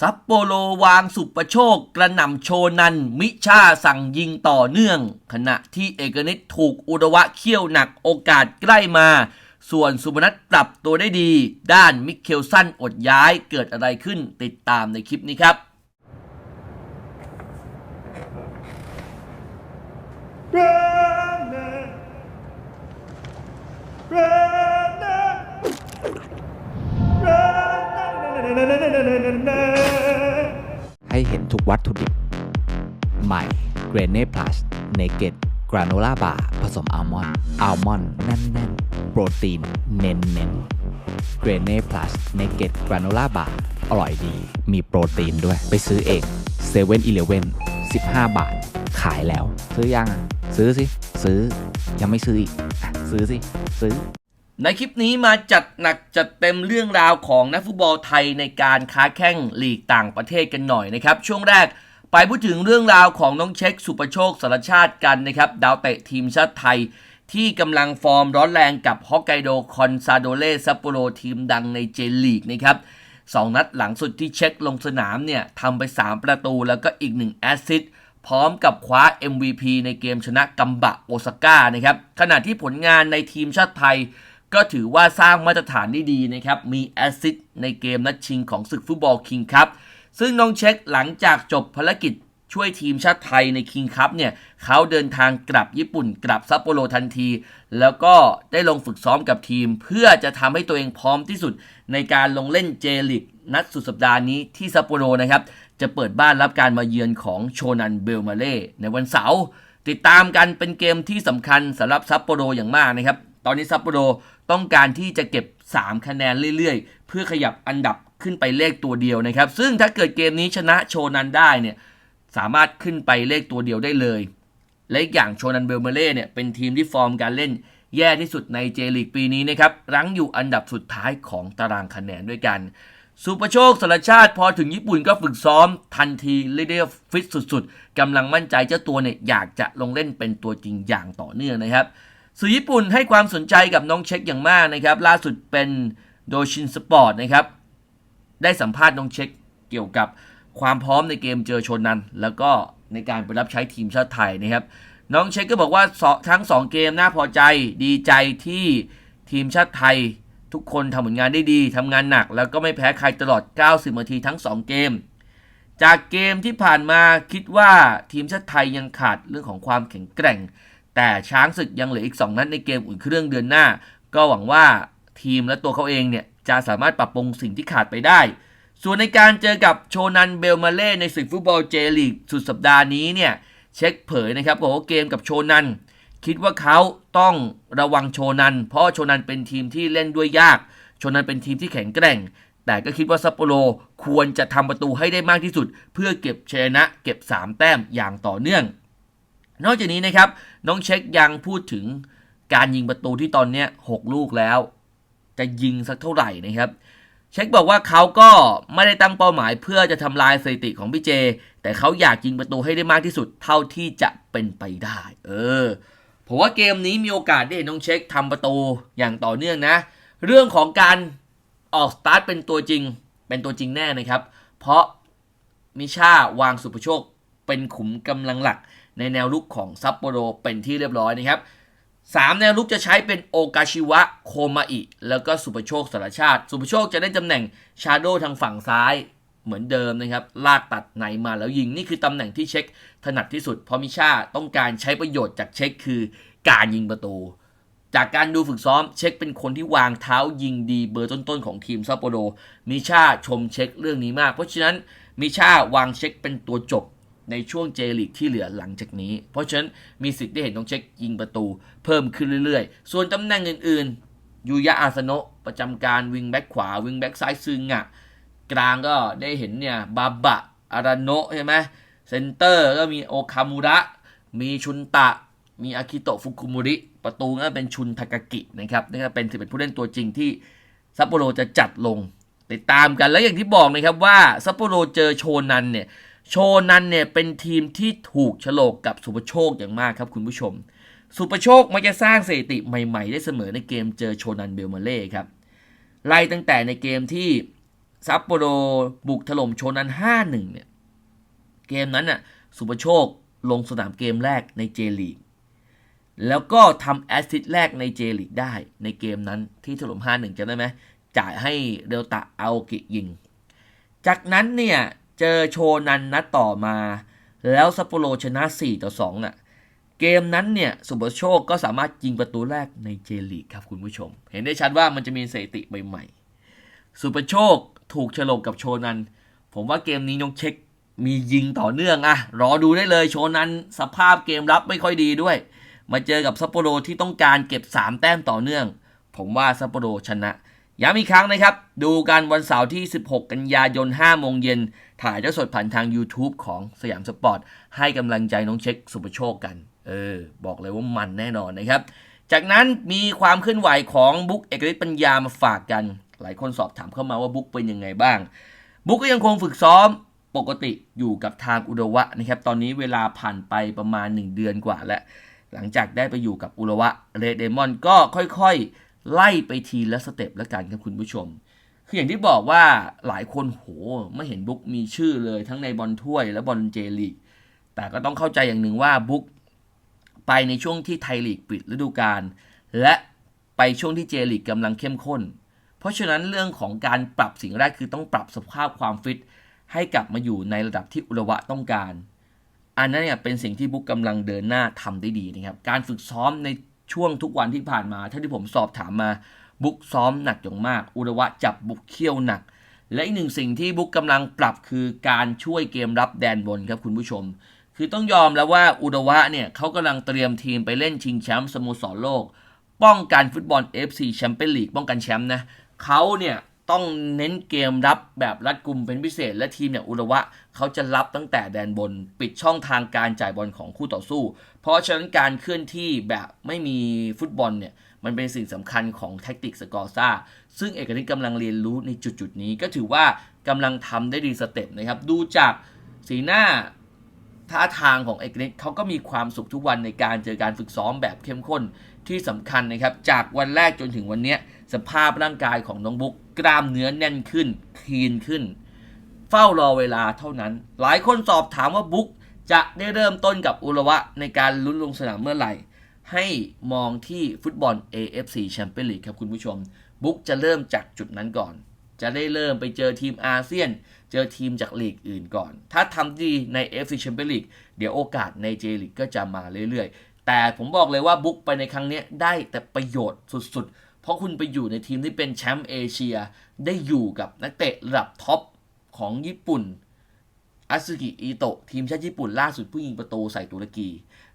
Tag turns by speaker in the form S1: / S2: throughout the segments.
S1: ซัปโปโรวางสุประโชคกระหน่ำโชนัน มิชาสั่งยิงต่อเนื่อง ขณะที่เอกนิตถูกอุดวะเขี้ยวหนักโอกาสใกล้มา ส่วนสุพนัทปรับตัวได้ดี ด้านมิเคลสันอดย้ายเกิดอะไรขึ้นติดตามในคลิปนี้ครับ
S2: ให้เห็นทุกวัตถุดิบ ใหม่ g r a n e Plus Naked Granola Bar ผสมอัลมอนด์อัลมอนด์แน่นๆ โปรตีน เน้นเน้นๆ g r a n e Plus Naked Granola Bar อร่อยดี มีโปรตีนด้วย ไปซื้อเอง7 e เ e ่ e อ15บห้าบาท ขายแล้ว ซื้อยังอะซื้อสิ ซื้อ ยังไม่ซื้ออีกซื้อสิ ซื้อ
S1: ในคลิปนี้มาจัดหนักจัดเต็มเรื่องราวของนักฟุตบอลไทยในการค้าแข่งลีกต่างประเทศกันหน่อยนะครับ ช่วงแรกไปพูดถึงเรื่องราวของน้องเช็คสุประโชคสารชาติกันนะครับ ดาวเตะทีมชาติไทย ที่กำลังฟอร์มร้อนแรงกับฮอกไกโดคอนซาโดเลซัปโปโรทีมดังในเจลีกนะครับสองนัดหลังสุดที่เช็คลงสนามเนี่ยทำไป 3 ประตูแล้วก็อีก1แอสซิสต์พร้อมกับคว้า MVP ในเกมชนะกัมบะโอซาก้านะครับขณะที่ผลงานในทีมชาติไทย ก็ถือว่าสร้างมาตรฐานได้ดีนะครับ มีแอสซิสในเกมนัดชิงของศึกฟุตบอลคิงคัพซึ่งน้องเช็คหลังจากจบภารกิจช่วยทีมชาติไทยในคิงคัพเนี่ยเขาเดินทางกลับญี่ปุ่นกลับซัปโปโรทันที แล้วก็ได้ลงฝึกซ้อมกับทีม เพื่อจะทำให้ตัวเองพร้อมที่สุดในการลงเล่นเจลิกนัดสุดสัปดาห์นี้ที่ซัปโปโรนะครับ จะเปิดบ้านรับการมาเยือนของโชนันเบลมาเล่ในวันเสาร์ติดตามกันเป็นเกมที่สำคัญสำหรับซัปโปโรอย่างมากนะครับ ตอนนี้ซัปโปโรต้องการที่จะเก็บ 3 คะแนนเรื่อยๆ เพื่อขยับอันดับขึ้นไปเลขตัวเดียวนะครับ ซึ่งถ้าเกิดเกมนี้ชนะโชนันได้เนี่ยสามารถขึ้นไปเลขตัวเดียวได้เลย และอีกอย่างโชนันเบลเมเล่เนี่ยเป็นทีมที่ฟอร์มการเล่นแย่ที่สุดในเจลีกปีนี้นะครับ รั้งอยู่อันดับสุดท้ายของตารางคะแนนด้วยกัน สุประโชคสารชาติพอถึงญี่ปุ่นก็ฝึกซ้อมทันทีเรียกได้ฟิตสุดๆกำลังมั่นใจเจ้าตัวเนี่ยอยากจะลงเล่นเป็นตัวจริงอย่างต่อเนื่องนะครับ สื่อญี่ปุ่นให้ความสนใจกับน้องเช็คอย่างมากนะครับล่าสุดเป็นโดชินสปอร์ตนะครับได้สัมภาษณ์น้องเช็คเกี่ยวกับความพร้อมในเกมเจอชนนันแล้วก็ในการไปรับใช้ทีมชาติไทยนะครับน้องเช็คก็บอกว่าทั้ง 2 เกมน่าพอใจดีใจที่ทีมชาติไทย ทุกคนทำผลงานได้ดีทำงานหนัก แล้วก็ไม่แพ้ใครตลอด 90 นาทีทั้ง 2 เกม จากเกมที่ผ่านมาคิดว่าทีมชาติไทยยังขาดเรื่องของความแข็งแกร่ง แต่ช้างศึกยังเหลืออีก 2 นัดในเกมอุ่นเครื่องเดือนหน้า ก็หวังว่าทีมและตัวเขาเองเนี่ยจะสามารถปรับปรุงสิ่งที่ขาดไปได้ ส่วนในการเจอกับโชนันเบลมาเล่ในศึกฟุตบอลเจลีกสุดสัปดาห์นี้เนี่ยเช็คเผยนะครับบอกว่าเกมกับโชนันคิดว่าเขาต้องระวังโชนัน เพราะโชนันเป็นทีมที่เล่นด้วยยาก โชนันเป็นทีมที่แข็งแกร่ง แต่ก็คิดว่าซัปโปโรควรจะทำประตูให้ได้มากที่สุด เพื่อเก็บชนะเก็บ 3 แต้มอย่างต่อเนื่อง นอกจากนี้นะครับ น้องเช็คยังพูดถึงการยิงประตูที่ตอนนี้6ลูกแล้ว จะยิงสักเท่าไหร่นะครับ เช็คบอกว่าเขาก็ไม่ได้ตั้งเป้าหมายเพื่อจะทำลายสถิติของพี่เจ แต่เขาอยากยิงประตูให้ได้มากที่สุดเท่าที่จะเป็นไปได้ เออผมว่าเกมนี้มีโอกาสได้เห็นน้องเช็คทำประตูอย่างต่อเนื่องนะ เรื่องของการออกสตาร์ทเป็นตัวจริง เป็นตัวจริงแน่นะครับ เพราะมิชาวางสุภโชคเป็นขุมกำลังหลัก ในแนวลุกของซัปโปโรเป็นที่เรียบร้อยนะครับสามแนวลุกจะใช้เป็นโอกาชิวะโคมาอิ แล้วก็สุปโชคสารชาติ สุปโชคจะได้ตำแหน่งชาโดทางฝั่งซ้ายเหมือนเดิมนะครับ ลากตัดในมาแล้วยิงนี่คือตำแหน่งที่เช็คถนัดที่สุด เพราะมิชาต้องการใช้ประโยชน์จากเช็คคือการยิงประตู จากการดูฝึกซ้อมเช็คเป็นคนที่วางเท้ายิงดีเบอร์ต้นๆของทีมซัปโปโรมิชาชมเช็คเรื่องนี้มาก เพราะฉะนั้นมิชาวางเช็คเป็นตัวจบ ในช่วงเจลีกที่เหลือหลังจากนี้ เพราะฉะนั้นมีสิทธิ์ได้เห็นน้องเช็คยิงประตู เพิ่มขึ้นเรื่อยๆ ส่วนตำแหน่งอื่นๆ ยูยะอาสโนะประจำการวิงแบ็กขวา วิงแบ็กซ้ายซึงอะกลางก็ได้เห็นเนี่ยบาบะอาราโนะใช่ไหมเซนเตอร์ก็มีโอคามุระ มีชุนตะ มีอากิโตฟุกุมุริ ประตูก็เป็นชุนทากากินะครับนี่ก็เป็นถือเป็นผู้เล่นตัวจริงที่ซัปโปโรจะจัดลงติดตามกันแล้วอย่างที่บอกนะครับว่าซัปโปโรเจอโชนันเนี่ย โชนันเนี่ยเป็นทีมที่ถูกฉลกกับสุปโชคอย่างมากครับคุณผู้ชม สุปโชคมักจะสร้างสถิติใหม่ๆ ได้เสมอในเกมเจอโชนันเบลมาเล่ครับไล่ตั้งแต่ในเกมที่ซัปโปโรบุกถล่มโชนัน 5-1 เนี่ย เกมนั้นน่ะสุปโชคลงสนามเกมแรกในเจลีกแล้วก็ทำแอสซิสต์แรกในเจลีกได้ในเกมนั้นที่ถล่ม 5-1จำได้ไหมจ่ายให้เดลตาอาโอกิยิง จากนั้นเนี่ย เจอโชนันนัดต่อมา แล้วซัปโปโรชนะ 4 ต่อ2น่ะ เกมนั้นเนี่ยสุปโชคก็สามารถยิงประตูแรกในเจลีกครับคุณผู้ชม เห็นได้ชัดว่ามันจะมีสถิติใหม่ๆสุปโชคถูกฉลกกับโชนัน ผมว่าเกมนี้ยงเช็คมียิงต่อเนื่องอะรอดูได้เลยโชนันสภาพเกมรับไม่ค่อยดีด้วย มาเจอกับซัปโปโรที่ต้องการเก็บ 3 แต้มต่อเนื่อง ผมว่าซัปโปโรชนะ ย้ำอีกครั้งนะครับ ดูกันวันเสาร์ที่ 16 กันยายน 5 โมงเย็น ถ่ายทอดสดผ่านทาง YouTube ของสยามสปอร์ต ให้กำลังใจน้องเช็คสุปโชคกัน เออ บอกเลยว่ามันแน่นอนนะครับ จากนั้นมีความเคลื่อนไหวของบุ๊กเอกฤทธิ์ปัญญามาฝากกัน หลายคนสอบถามเข้ามาว่าบุ๊กเป็นยังไงบ้าง บุ๊กก็ยังคงฝึกซ้อมปกติอยู่กับทางอุดวะนะครับ ตอนนี้เวลาผ่านไปประมาณ 1 เดือนกว่าแล้ว หลังจากได้ไปอยู่กับอุระวะเรดเดมอนก็ค่อยๆ ไล่ไปทีละสเต็ปแล้วกันครับคุณผู้ชม คืออย่างที่บอกว่าหลายคนโหไม่เห็นบุ๊กมีชื่อเลยทั้งในบอลถ้วยและบอลเจลีก แต่ก็ต้องเข้าใจอย่างหนึ่งว่าบุ๊กไปในช่วงที่ไทยลีกปิดฤดูกาลและไปช่วงที่เจลีกกำลังเข้มข้น เพราะฉะนั้นเรื่องของการปรับสิ่งแรกคือต้องปรับสภาพความฟิต ให้กลับมาอยู่ในระดับที่อุระวะต้องการ อันนั้นเนี่ยเป็นสิ่งที่บุ๊กกำลังเดินหน้าทำได้ดีนะครับ การฝึกซ้อมใน ช่วงทุกวันที่ผ่านมาเท่าที่ผมสอบถามมาบุกซ้อมหนักอย่างมาก อุระวะจับบุกเขี้ยวหนัก และอีกหนึ่งสิ่งที่บุกกำลังปรับคือการช่วยเกมรับแดนบนครับคุณผู้ชม คือต้องยอมแล้วว่าอุระวะเนี่ยเขากำลังเตรียมทีมไปเล่นชิงแชมป์สโมสรโลก ป้องกันฟุตบอล FC แชมเปี้ยนลีกป้องกันแชมป์นะเขาเนี่ย ต้องเน้นเกมรับแบบรัดกุมเป็นพิเศษ และทีมเนี่ยอุระวะ เขาจะรับตั้งแต่แดนบน ปิดช่องทางการจ่ายบอลของคู่ต่อสู้ เพราะฉะนั้นการเคลื่อนที่แบบไม่มีฟุตบอลเนี่ยมันเป็นสิ่งสำคัญของแท็กติกสกอร์ซ่า ซึ่งเอกนิตกำลังเรียนรู้ในจุดๆนี้ก็ถือว่ากำลังทำได้ดีสเต็ปนะครับ ดูจากสีหน้าท่าทางของเอกนิกเขาก็มีความสุขทุกวันในการเจอการฝึกซ้อมแบบเข้มข้น ที่สำคัญนะครับจากวันแรกจนถึงวันนี้สภาพร่างกายของน้องบุ๊กกล้ามเนื้อแน่นขึ้นคลีนขึ้น เฝ้ารอเวลาเท่านั้น หลายคนสอบถามว่าบุ๊กจะได้เริ่มต้นกับอุระวะในการลุ้นลงสนามเมื่อไหร่ ให้มองที่ฟุตบอล AFC Champions League ครับคุณผู้ชม บุ๊กจะเริ่มจากจุดนั้นก่อน จะได้เริ่มไปเจอทีมอาเซียน เจอทีมจากลีกอื่นก่อน ถ้าทำดีใน AFC Champions League เดี๋ยวโอกาสใน J League ก็จะมาเรื่อยๆ แต่ผมบอกเลยว่าบุ๊กไปในครั้งนี้ได้แต่ประโยชน์สุดๆ เพราะคุณไปอยู่ในทีมที่เป็นแชมป์เอเชีย ได้อยู่กับนักเตะระดับท็อปของญี่ปุ่นอัสึกิอิโตะทีมชาติญี่ปุ่นล่าสุดผู้ยิงประตูใส่ตุรกี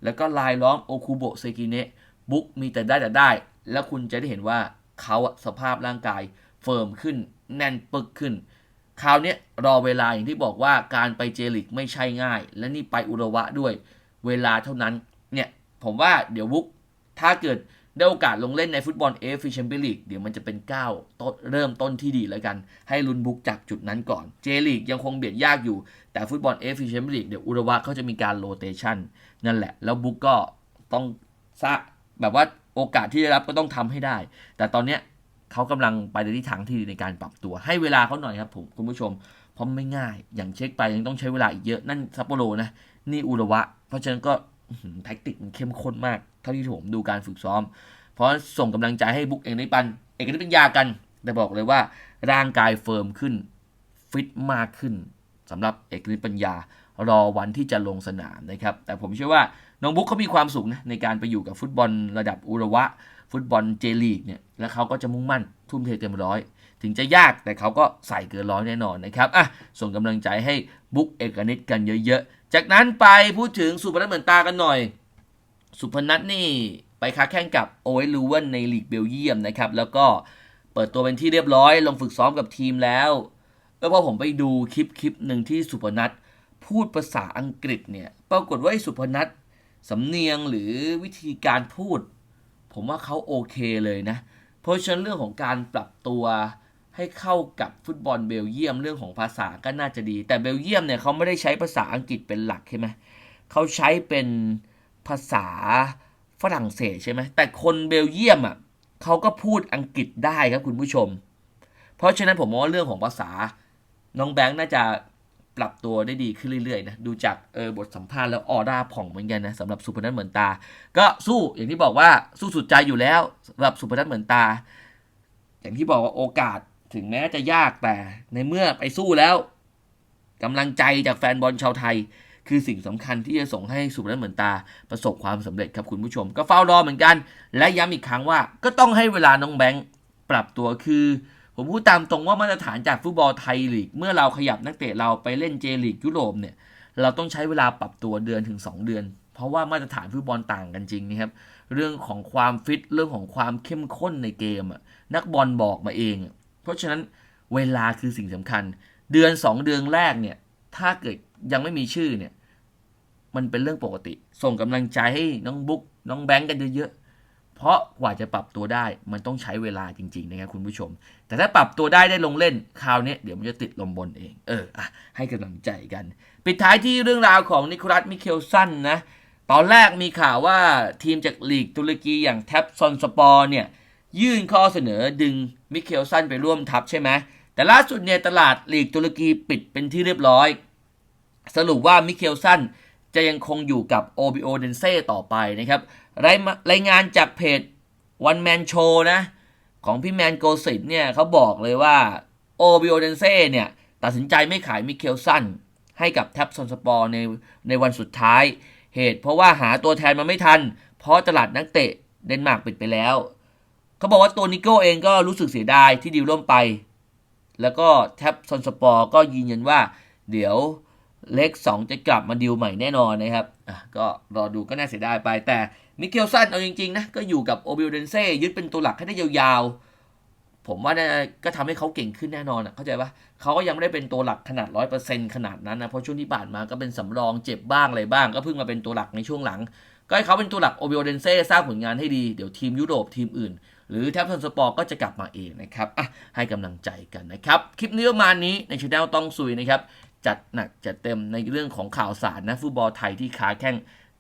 S1: แล้วก็ลายล้อมโอคุโบะเซกิเนะบุ๊กมีแต่ได้แต่ได้ แล้วคุณจะได้เห็นว่าเขาอะสภาพร่างกายเฟิร์มขึ้น แน่นปึกขึ้น คราวนี้รอเวลาอย่างที่บอกว่าการไปเจลิกไม่ใช่ง่าย และนี่ไปอุระวะด้วย เวลาเท่านั้น ผมว่าเดี๋ยวบุ๊กถ้าเกิดได้โอกาสลงเล่นในฟุตบอลเอฟฟิเชมเปี้ยนลีกเดี๋ยวมันจะเป็นก้าวต้นเริ่มต้นที่ดีแล้วกัน ให้ลุนบุ๊กจากจุดนั้นก่อนเจลีกยังคงเบียดยากอยู่ แต่ฟุตบอลเอฟฟิเชมเปี้ยนลีกเดี๋ยวอุระวะเขาจะมีการโรเตชันนั่นแหละ แล้วบุ๊กก็ต้องซะแบบว่าโอกาสที่ได้รับก็ต้องทำให้ได้ แต่ตอนเนี้ยเขากำลังไปในทิศทางที่ดีในการปรับตัว ให้เวลาเขาหน่อยครับผมคุณผู้ชมเพราะไม่ง่าย อย่างเช็คไปยังต้องใช้เวลาอีกเยอะนั่นซัปโปโรนะนี่อุระวะ เพราะฉะนั้นก็ แท็กติกมันเข้มข้นมาก เท่าที่ผมดูการฝึกซ้อม เพราะส่งกำลังใจให้บุ๊กเองได้ปัน เอกได้เป็นยากัน แต่บอกเลยว่าร่างกายเฟิร์มขึ้น ฟิตมากขึ้นสำหรับเอกฤทธิ์ปัญญารอวันที่จะลงสนามนะครับ แต่ผมเชื่อว่าน้องบุ๊กเขามีความสุขนะในการไปอยู่กับฟุตบอลระดับอุระวะ ฟุตบอลเจลีกเนี่ยแล้วเขาก็จะมุ่งมั่นทุ่มเทเต็มร้อย ถึงจะยากแต่เขาก็ใส่เกินร้อยแน่นอนนะครับอะส่งกำลังใจให้บุ๊กเอกนิตกันเยอะๆ จากนั้นไปพูดถึงสุพนัทเหมือนตากันหน่อย สุพนัทนี่ไปค้าแข่งกับโอเวลูเวนในลีกเบลเยียมนะครับ แล้วก็เปิดตัวเป็นที่เรียบร้อย ลงฝึกซ้อมกับทีมแล้วเออพอผมไปดูคลิปคลิปหนึ่งที่สุพนัทพูดภาษาอังกฤษเนี่ย ปรากฏว่าสุพนัทสำเนียงหรือวิธีการพูด ผมว่าเขาโอเคเลยนะ เพราะฉะนั้นเรื่องของการปรับตัว ให้เข้ากับฟุตบอลเบลเยียมเรื่องของภาษาก็น่าจะดี แต่เบลเยียมเนี่ยเขาไม่ได้ใช้ภาษาอังกฤษเป็นหลักใช่ไหมเขาใช้เป็นภาษาฝรั่งเศสใช่ไหมแต่คนเบลเยียมอะเขาก็พูดอังกฤษได้ครับคุณผู้ชม เพราะฉะนั้นผมมองว่าเรื่องของภาษาน้องแบงค์น่าจะปรับตัวได้ดีขึ้นเรื่อยๆนะดูจากเออบทสัมภาษณ์แล้วออร่าผ่องเหมือนกันนะสำหรับสุพนัทเหมือนตา ก็สู้อย่างที่บอกว่าสู้สุดใจอยู่แล้วสำหรับสุพนัทเหมือนตา อย่างที่บอกว่าโอกาส ถึงแม้จะยากแต่ในเมื่อไปสู้แล้วกำลังใจจากแฟนบอลชาวไทย คือสิ่งสำคัญที่จะส่งให้สุพนัทเหมือนตาประสบความสำเร็จครับคุณผู้ชม ก็เฝ้ารอเหมือนกัน และย้ำอีกครั้งว่า ก็ต้องให้เวลาน้องแบงค์ปรับตัวคือ ผมพูดตามตรงว่ามาตรฐานจากฟุตบอลไทยลีก เมื่อเราขยับนักเตะเราไปเล่นเจลีกยุโรปเนี่ยเราต้องใช้เวลาปรับตัวเดือนถึง 2 เดือน เพราะว่ามาตรฐานฟุตบอลต่างกันจริงนะครับเรื่องของความฟิตเรื่องของความเข้มข้นในเกมนักบอลบอกมาเองเราะฉะนั้นเวลาคือสิ่งสำคัญ เดือน 2 เดือนแรกเนี่ย ถ้าเกิดยังไม่มีชื่อเนี่ย มันเป็นเรื่องปกติ ส่งกำลังใจให้น้องบุ๊กน้องแบงก์กันเยอะๆ เพราะกว่าจะปรับตัวได้มันต้องใช้เวลาจริงๆนะครับคุณผู้ชม แต่ถ้าปรับตัวได้ได้ลงเล่นคราวนี้เดี๋ยวมันจะติดลมบนเอง เอออะให้กำลังใจกัน ปิดท้ายที่เรื่องราวของนิโคลัสมิเคลสันนะตอนแรกมีข่าวว่าทีมจากลีกตุรกีอย่างแท็บซอนสปอร์เนี่ย ยื่นข้อเสนอดึงมิเคลสันไปร่วมทัพใช่ไหมแต่ล่าสุดเนี่ยตลาดลีกตุรกีปิดเป็นที่เรียบร้อย สรุปว่ามิเคลสันจะยังคงอยู่กับโอบิโอเดนเซ่ต่อไปนะครับรายรายงานจากเพจวันแมนโชนะของพี่แมนโกสิตเนี่ยเขาบอกเลยว่าโอบิโอเดนเซ่เนี่ยตัดสินใจไม่ขายมิเคลสันให้กับแท็บซอนสปอร์ในในวันสุดท้าย เหตุเพราะว่าหาตัวแทนมาไม่ทัน เพราะตลาดนักเตะเดนมาร์กปิดไปแล้ว เขาบอกว่าตัวนิโก้เองก็รู้สึกเสียดายที่ดีลล่มไป แล้วก็แท็บซอนสปอร์ก็ยืนยันว่า เดี๋ยวเล็ก 2 จะกลับมาดีลใหม่แน่นอนนะครับอะก็รอดูก็น่าเสียดายไป แต่มิเคลสันเอาจริงๆนะก็อยู่กับโอบิลเดนเซ่ยึดเป็นตัวหลักให้ได้ยาวๆ ผมว่าน่าก็ทำให้เขาเก่งขึ้นแน่นอนอะเข้าใจปะเขาก็ยังไม่ได้เป็นตัวหลักขนาดร้อยเปอร์เซ็นขนาดนั้นนะเพราะช่วงที่ผ่านมาก็เป็นสำรองเจ็บบ้างอะไรบ้าง ก็เพิ่งมาเป็นตัวหลักในช่วงหลัง ก็ให้เขาเป็นตัวหลักโอบิลเดนเซ่สร้างผลงานให้ดีเดี๋ยวทีมยุโรปทีมอื่น หรือแท็บสันสปอร์ก็จะกลับมาเองนะครับอะให้กำลังใจกันนะครับ คลิปนี้ประมาณนี้ในช anel ต้องซุยนะครับจัดหนักจัดเต็มในเรื่องของข่าวสารนะฟุตบอลไทยที่ค้าแข้ง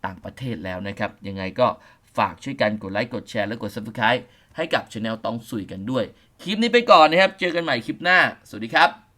S1: ต่างประเทศแล้วนะครับยังไงก็ฝากช่วยกันกดไลค์กดแชร์และกด subscribe ให้กับช anel ต้องซุยกันด้วย คลิปนี้ไปก่อนนะครับ เจอกันใหม่คลิปหน้า สวัสดีครับ